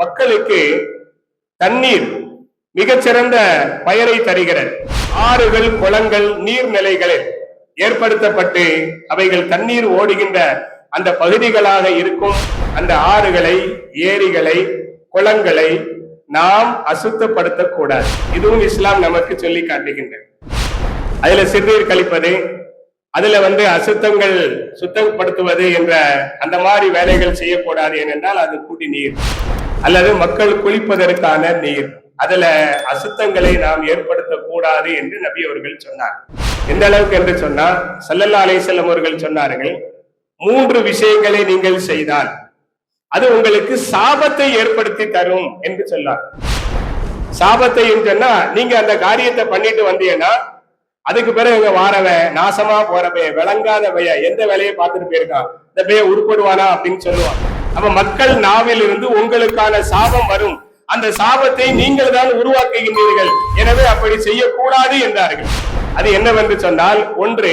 மக்களுக்கு தண்ணீர் மிகச்சிறந்த பயனை தருகிறது. ஆறுகள் குளங்கள் நீர்நிலைகளில் ஏற்படுத்தப்பட்டு அவைகள் தண்ணீர் ஓடுகின்ற அந்த பகுதிகளாக இருக்கும். அந்த ஆறுகளை ஏரிகளை குளங்களை நாம் அசுத்தப்படுத்தக்கூடாது. இதுவும் இஸ்லாம் நமக்கு சொல்லி காட்டுகின்றது. அதுல சிறுநீர் கழிப்பது அதுல வந்து அசுத்தங்கள் சுத்தப்படுத்துவது என்ற அந்த மாதிரி வேலைகள் செய்யக்கூடாது ஏனென்றால் அது குடிநீர் அல்லது மக்கள் குளிப்பதற்கான நீர். அதுல அசுத்தங்களை நாம் ஏற்படுத்தக்கூடாது என்று நபி அவர்கள் சொன்னார். எந்த அளவுக்கு என்று சொன்னா சல்லல்லா அலிசல்லம் அவர்கள் சொன்னார்கள் மூன்று விஷயங்களை நீங்கள் செய்தால் அது உங்களுக்கு சாபத்தை ஏற்படுத்தி தரும் என்று சொன்னார். சாபத்தை சொன்னா நீங்க அந்த காரியத்தை பண்ணிட்டு வந்தீங்கன்னா அதுக்கு பிறகு இங்க வாரவன் நாசமா போறவன் விளங்காதவைய எந்த வேலையை பார்த்துட்டு போயிருக்கான் இந்த பைய உருப்படுவானா அப்படின்னு சொல்லுவான் அப்ப மக்கள் நாவில் இருந்து உங்களுக்கான சாபம் வரும். அந்த சாபத்தை நீங்கள் தான் உருவாக்குகின்றீர்கள். எனவே அப்படி செய்யக்கூடாது என்றார்கள். அது என்னவென்று சொன்னால் ஒன்று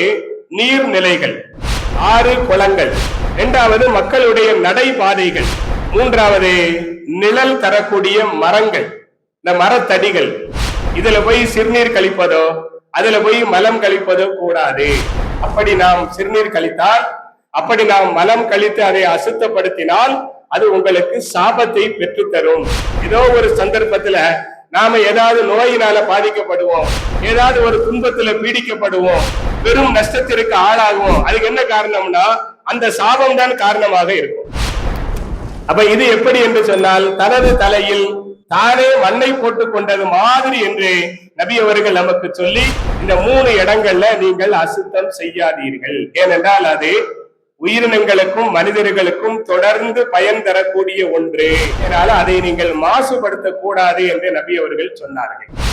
நீர்நிலைகள். ஆறு குளங்கள். இரண்டாவது மக்களுடைய நடைபாதைகள். மூன்றாவது நிழல் தரக்கூடிய மரங்கள். இந்த மரத்தடிகள். இதுல போய் சிறுநீர் கழிப்பதோ அதுல போய் மலம் கழிப்பதோ கூடாது. அப்படி நாம் சிறுநீர் கழித்தால் அப்படி நாம் மலம் கழித்து அதை அசுத்தப்படுத்தினால் அது உங்களுக்கு சாபத்தை பெற்றுத்தரும். ஏதோ ஒரு சந்தர்ப்பத்துல நாம ஏதாவது நோயினால பாதிக்கப்படுவோம். ஏதாவது ஒரு துன்பத்துல பீடிக்கப்படுவோம். பெரும் நஷ்டத்திற்கு ஆளாகுவோம். அதுக்கு என்ன காரணம்னா அந்த சாபம் தான் காரணமாக இருக்கும். அப்ப இது எப்படி என்று சொன்னால் தனது தலையில் தானே மண்ணை போட்டுக் கொண்டது மாதிரி என்று நபி அவர்கள் நமக்கு சொல்லி இந்த மூணு இடங்கள்ல நீங்கள் அசுத்தம் செய்யாதீர்கள். ஏனென்றால் அது உயிரினங்களுக்கும் மனிதர்களுக்கும் தொடர்ந்து பயன் தரக்கூடிய ஒன்று. அதனால அதை நீங்கள் மாசுபடுத்த கூடாது என்று நபி அவர்கள் சொன்னார்கள்.